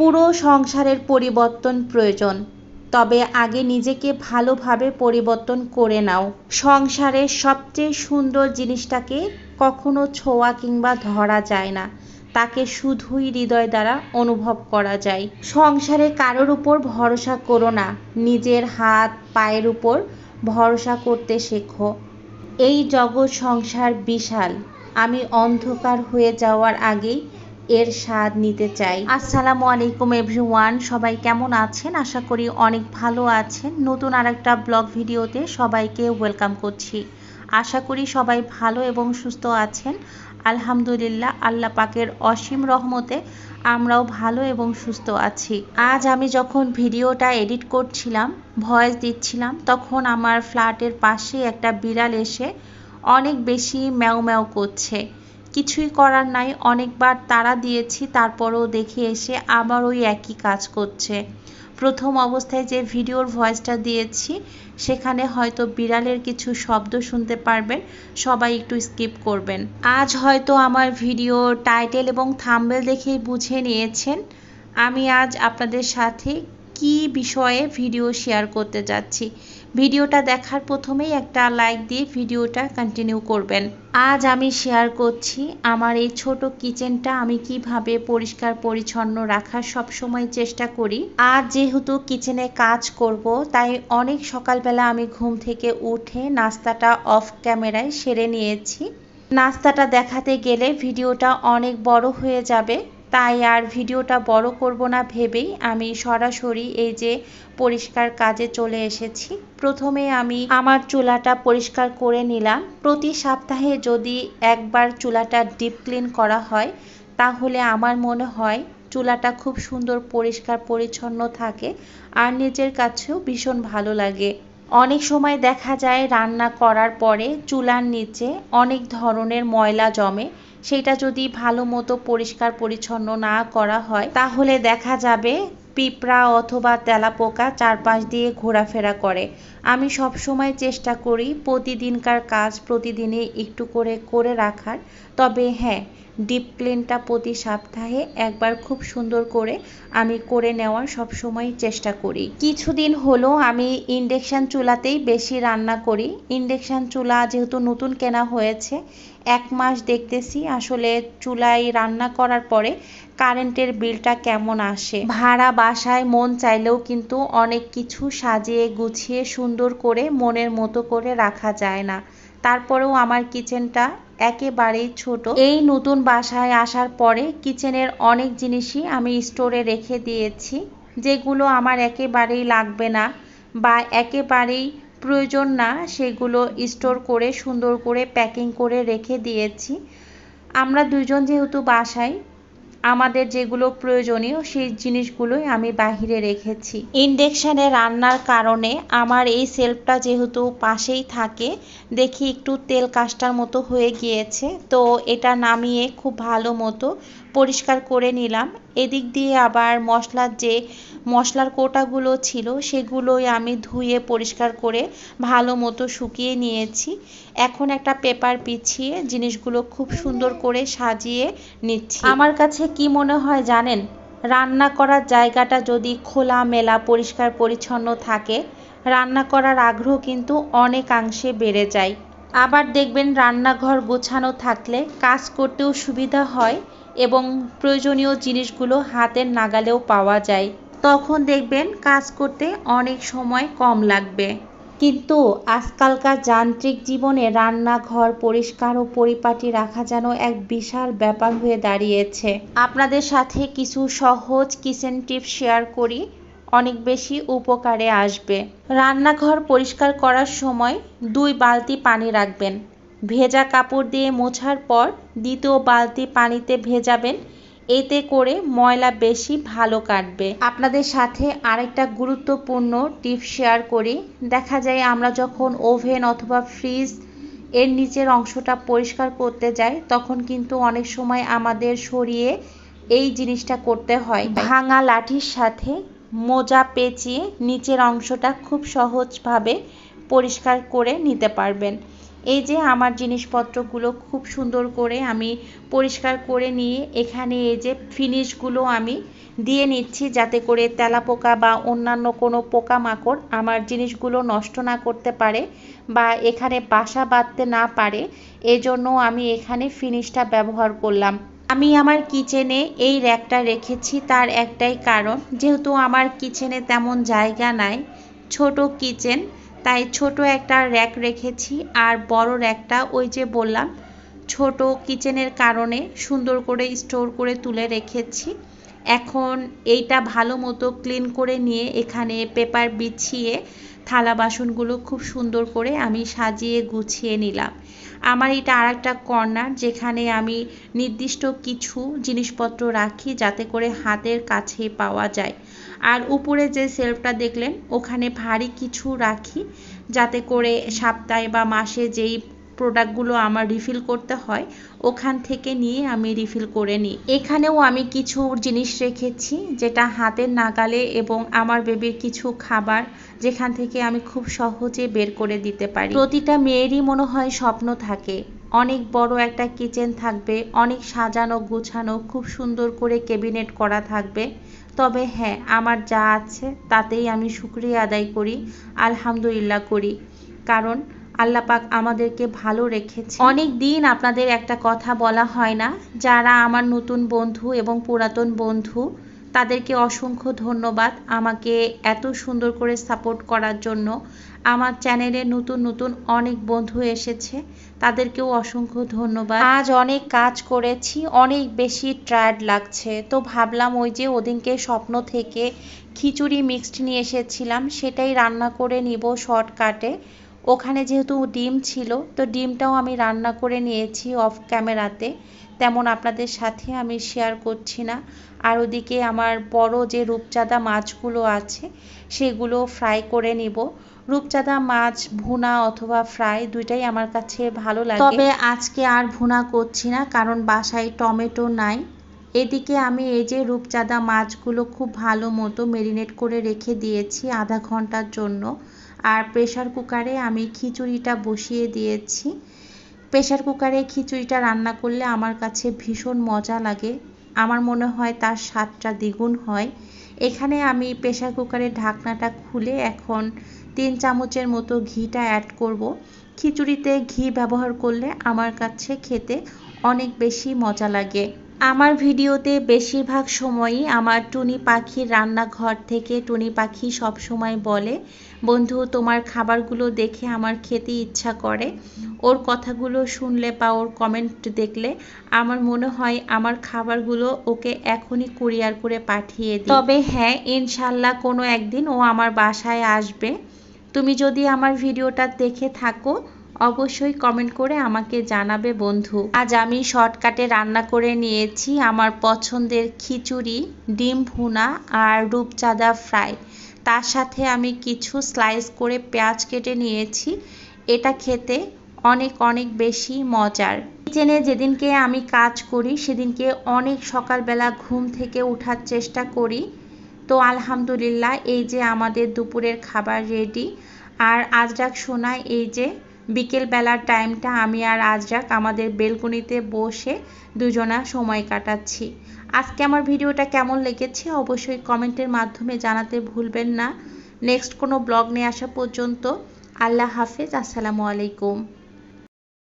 পুরো সংসারের পরিবর্তন প্রয়োজন। তবে আগে নিজেকে ভালোভাবে পরিবর্তন করে নাও। সংসারের সবচেয়ে সুন্দর জিনিসটাকে কখনো ছোঁয়া কিংবা ধরা যায় না। তাকে শুধুই হৃদয় দ্বারা অনুভব করা যায়। সংসারে কারোর উপর ভরসা করো না। নিজের হাত, পায়ের উপর ভরসা করতে শেখো। এই জগৎ সংসার বিশাল। আমি অন্ধকার হয়ে যাওয়ার আগেই এর স্বাদ নিতে চাই। আসসালামু আলাইকুম এভরিওয়ান সবাই কেমন আছেন? আশা করি অনেক ভালো আছেন। নতুন আরেকটা ব্লগ ভিডিওতে সবাইকে ওয়েলকাম করছি। আশা করি সবাই ভালো এবং সুস্থ আছেন। আলহামদুলিল্লাহ, আল্লাহ পাকের অসীম রহমতে আমরাও ভালো এবং সুস্থ আছি। আজ আমি যখন ভিডিওটা এডিট করছিলাম ভয়েস দিচ্ছিলাম, তখন আমার ফ্ল্যাটের পাশে একটা বিড়াল এসে অনেক বেশি ম্যাও ম্যাও করছে। কিছুই করার নাই। অনেকবার তাড়া দিয়েছি, তারপরেও দেখে এসে আবার ওই একই কাজ করছে। প্রথম অবস্থায় যে ভিডিওর ভয়েসটা দিয়েছি, সেখানে হয়তো বিড়ালের কিছু শব্দ শুনতে পারবেন, সবাই একটু স্কিপ করবেন। আজ হয়তো আমার ভিডিও টাইটেল এবং থাম্বেল দেখেই বুঝে নিয়েছেন। আমি আজ আপনাদের সাথে কি বিষয়ে ভিডিও শেয়ার করতে যাচ্ছি। ভিডিওটা দেখার প্রথমেই একটা লাইক দিয়ে ভিডিওটা কন্টিনিউ করবেন। আজ আমি শেয়ার করছি আমার এই ছোট কিচেনটা আমি কীভাবে পরিষ্কার পরিচ্ছন্ন রাখার সব সময় চেষ্টা করি। আর যেহেতু কিচেনে কাজ করব, তাই অনেক সকালবেলা আমি ঘুম থেকে উঠে নাস্তাটা অফ ক্যামেরায় সেরে নিয়েছি। নাস্তাটা দেখাতে গেলে ভিডিওটা অনেক বড় হয়ে যাবে। তাই আর ভিডিওটা বড় করব না ভেবেই আমি সরাসরি এই যে পরিষ্কার কাজে চলে এসেছি। প্রথমে আমি আমার চুলাটা পরিষ্কার করে নিলাম। প্রতি সপ্তাহে যদি একবার চুলাটা ডিপ ক্লিন করা হয়, তাহলে আমার মনে হয় চুলাটা খুব সুন্দর পরিষ্কার পরিচ্ছন্ন থাকে আর নিজের কাছেও ভীষণ ভালো লাগে। অনেক সময় দেখা যায় রান্না করার পরে চুলার নিচে অনেক ধরনের ময়লা জমে। সেটা যদি ভালো মতো পরিষ্কার পরিচ্ছন্ন না করা হয়, তাহলে দেখা যাবে পিঁপড়া অথবা তেলাপোকা চারপাশ দিয়ে ঘোরাফেরা করে। আমি সব সময় চেষ্টা করি প্রতিদিনকার কাজ প্রতিদিনে একটু করে করে রাখার। তবে হ্যাঁ ডিপ ক্লিনটা প্রতি সপ্তাহে একবার খুব সুন্দর করে আমি করে নেওয়ার সবসময় চেষ্টা করি। কিছুদিন হলো আমি ইন্ডাকশান চুলাতেই বেশি রান্না করি। ইন্ডাকশান চুলা যেহেতু নতুন কেনা হয়েছে, এক মাস দেখতেছি আসলে চুলায় রান্না করার পরে কারেন্টের বিলটা কেমন আসে। ভাড়া বাসায় মন চাইলেও কিন্তু অনেক কিছু সাজিয়ে গুছিয়ে সুন্দর করে মনের মতো করে রাখা যায় না। তারপরেও আমার কিচেনটা একেবারেই ছোট। এই নতুন বাসায় আসার পরে কিচেনের অনেক জিনিসই আমি স্টোরে রেখে দিয়েছি, যেগুলো আমার একেবারেই লাগবে না বা একেবারেই প্রয়োজন না, সেগুলো স্টোর করে সুন্দর করে প্যাকিং করে রেখে দিয়েছি। আমরা দুজন যেহেতু বাসায় আমাদের যেগুলো প্রয়োজনীয়, সেই জিনিসগুলোই আমি বাহিরে রেখেছি। ইন্ডেকশানে রান্নার কারণে আমার এই সেলফটা যেহেতু পাশেই থাকে, দেখি একটু তেল কাষ্টার মতো হয়ে গিয়েছে, তো এটা নামিয়ে খুব ভালো মতো পরিষ্কার করে নিলাম। এদিক দিয়ে আবার মশলার যে মশলার কোটাগুলো ছিল, সেগুলোই আমি ধুয়ে পরিষ্কার করে ভালো মতো শুকিয়ে নিয়েছি। এখন একটা পেপার পিছিয়ে জিনিসগুলো খুব সুন্দর করে সাজিয়ে নিচ্ছি। আমার কাছে কি মনে হয় জানেন? রান্না করার জায়গাটা যদি খোলা মেলা পরিষ্কার, পরিচ্ছন্ন থাকে, রান্না করার আগ্রহ কিন্তু অনেকাংশে বেড়ে যায়। আবার দেখবেন রান্নাঘর গোছানো থাকলে কাজ করতেও সুবিধা হয়। এবং প্রয়োজনীয় জিনিসগুলো হাতের নাগালেও পাওয়া যায়। তখন দেখবেন কাজ করতে অনেক সময় কম লাগবে। কিন্তু আজকালকার যান্ত্রিক জীবনে রান্নাঘর পরিষ্কার ও পরিপাটি রাখা যেন এক বিশাল ব্যাপার হয়ে দাঁড়িয়েছে। আপনাদের সাথে কিছু সহজ কিচেন টিপস শেয়ার করি, অনেক বেশি উপকারে আসবে। রান্নাঘর পরিষ্কার করার সময় দুই বালতি পানি রাখবেন। ভেজা কাপড় দিয়ে মোছার পর দ্বিতীয় বালতি পানিতে ভেজাবেন। এতে করে ময়লা বেশি ভালো কাটবে। আপনাদের সাথে আরেকটা গুরুত্বপূর্ণ টিপ শেয়ার করি। দেখা যায় আমরা যখন ওভেন অথবা ফ্রিজ এর নিচের অংশটা পরিষ্কার করতে যাই, তখন কিন্তু অনেক সময় আমাদের সরিয়ে এই জিনিসটা করতে হয়। ভাঙা লাঠির সাথে মোজা পেঁচিয়ে নিচের অংশটা খুব সহজভাবে পরিষ্কার করে নিতে পারবেন। এই যে আমার জিনিসপত্রগুলো খুব সুন্দর করে আমি পরিষ্কার করে নিয়ে এখানে এই যে ফিনিশগুলো আমি দিয়ে নিচ্ছি যাতে করে তেলাপোকা বা অন্যান্য কোনো পোকামাকড় আমার জিনিসগুলো নষ্ট না করতে পারে বা এখানে বাসা বাঁধতে না পারে। এজন্য আমি এখানে ফিনিশটা ব্যবহার করলাম। আমি আমার কিচেনে এই র্যাকটা রেখেছি তার একটাই কারণ, যেহেতু আমার কিচেনে তেমন জায়গা নাই, ছোট কিচেন তাই ছোট একটা র্যাক রেখেছি আর বড় র্যাকটা ওই যে বললাম, ছোট কিচেনের কারণে সুন্দর করে স্টোর করে তুলে রেখেছি। এখন এইটা ভালো মতো ক্লিন করে নিয়ে এখানে পেপার বিছিয়ে থালা বাসনগুলো খুব সুন্দর করে আমি সাজিয়ে গুছিয়ে নিলাম। আমার এটা আর একটা কর্নার যেখানে আমি নির্দিষ্ট কিছু জিনিসপত্র রাখি যাতে করে হাতের কাছে পাওয়া যায়। আর উপরে যে সেলফটা দেখলেন, ওখানে ভারী কিছু রাখি যাতে করে সপ্তাহে বা মাসে যেই প্রোডাক্টগুলো আমার রিফিল করতে হয়, ওখান থেকে নিয়ে আমি রিফিল করে নিই। এখানেও আমি কিছু জিনিস রেখেছি, যেটা হাতের নাগালে এবং আমার বেবির কিছু খাবার যেখান থেকে আমি খুব সহজে বের করে দিতে পারি। প্রতিটা মেয়েরই মনে হয় স্বপ্ন থাকে। অনেক বড় একটা কিচেন থাকবে, অনেক সাজানো গুছানো, খুব সুন্দর করে কেবিনেট করা থাকবে। তবে হ্যাঁ আমার যা আছে তাতেই আমি শুক্রিয়া আদায় করি, আলহামদুলিল্লাহ করি। কারণ আল্লাহ পাক আমাদেরকে ভালো রেখেছে। অনেক দিন আপনাদের একটা কথা বলা হয় না, যারা আমার নতুন বন্ধু এবং পুরাতন বন্ধু, তাদেরকে অসংখ্য ধন্যবাদ আমাকে এত সুন্দর করে সাপোর্ট করার জন্য। আমার চ্যানেলে নতুন নতুন অনেক বন্ধু এসেছে, তাদেরকেও অসংখ্য ধন্যবাদ। আজ অনেক কাজ করেছি, অনেক বেশি ট্রায়ার্ড লাগছে, তো ভাবলাম ওই যে ওদিনকে স্বপ্ন থেকে খিচুড়ি মিক্সড নিয়ে এসেছিলাম, সেটাই রান্না করে নিব শর্টকাটে ওখানে যেহেতু ডিম ছিল, তো ডিমটাও আমি রান্না করে নিয়েছি অফ ক্যামেরাতে তেমন আপনাদের সাথে আমি শেয়ার করছি না। আর ওদিকে আমার বড় যে রূপচাঁদা মাছগুলো আছে, সেগুলো ফ্রাই করে নিব। রূপচাঁদা মাছ, ভুনা অথবা ফ্রাই দুইটাই আমার কাছে ভালো লাগে। তবে আজকে আর ভুনা করছি না, কারণ বাসায় টমেটো নাই। এদিকে আমি এই যে রূপচাঁদা মাছগুলো খুব ভালো মতো মেরিনেট করে রেখে দিয়েছি আধা ঘণ্টার জন্য। আর প্রেশার কুকারে আমি খিচুড়িটা বসিয়ে দিয়েছি। প্রেশার কুকারে খিচুড়িটা রান্না করলে আমার কাছে ভীষণ মজা লাগে। আমার মনে হয় তার স্বাদটা দ্বিগুণ হয়। এখানে আমি প্রেশার কুকারের ঢাকনাটা খুলে এখন তিন চামচের মতো ঘিটা অ্যাড করব। খিচুড়িতে ঘি ব্যবহার করলে আমার কাছে খেতে অনেক বেশি মজা লাগে। আমার ভিডিওতে বেশিরভাগ সময়ই আমার টুনি পাখির রান্নাঘর থেকে টুনি পাখি সব সময় বলে, বন্ধু, তোমার খাবারগুলো দেখে আমার খেতে ইচ্ছা করে। ওর কথাগুলো শুনলে বা ওর কমেন্ট দেখলে আমার মনে হয় আমার খাবারগুলো ওকে এখনই কুরিয়ার করে পাঠিয়ে দিই। তবে হ্যাঁ ইনশাল্লাহ কোনো একদিন ও আমার বাসায় আসবে। তুমি যদি আমার ভিডিওটা দেখে থাকো অবশ্যই কমেন্ট করে আমাকে জানাবে, বন্ধু। আজ আমি শর্টকাটে রান্না করে নিয়েছি আমার পছন্দের খিচুড়ি, ডিম ভুনা আর রূপচাঁদা ফ্রাই তার সাথে আমি কিছু স্লাইস করে পেঁয়াজ কেটে নিয়েছি। এটা খেতে অনেক অনেক বেশি মজার। কিচেনে যেদিনকে আমি কাজ করি, সেদিনকে অনেক সকালবেলা ঘুম থেকে ওঠার চেষ্টা করি। তো আলহামদুলিল্লাহ, এই যে আমাদের দুপুরের খাবার রেডি আর আজরাক শোনায় এই যে বিকেলবেলার টাইমটা আমি আর আজরাক আমাদের বেলকনিতে বসে দুজনা সময় কাটাচ্ছি। আজকে আমার ভিডিওটা কেমন লেগেছে অবশ্যই কমেন্টের মাধ্যমে জানাতে ভুলবেন না। নেক্সট কোনো ব্লগ নিয়ে আসা পর্যন্ত আল্লাহ হাফেজ, আসসালামু আলাইকুম।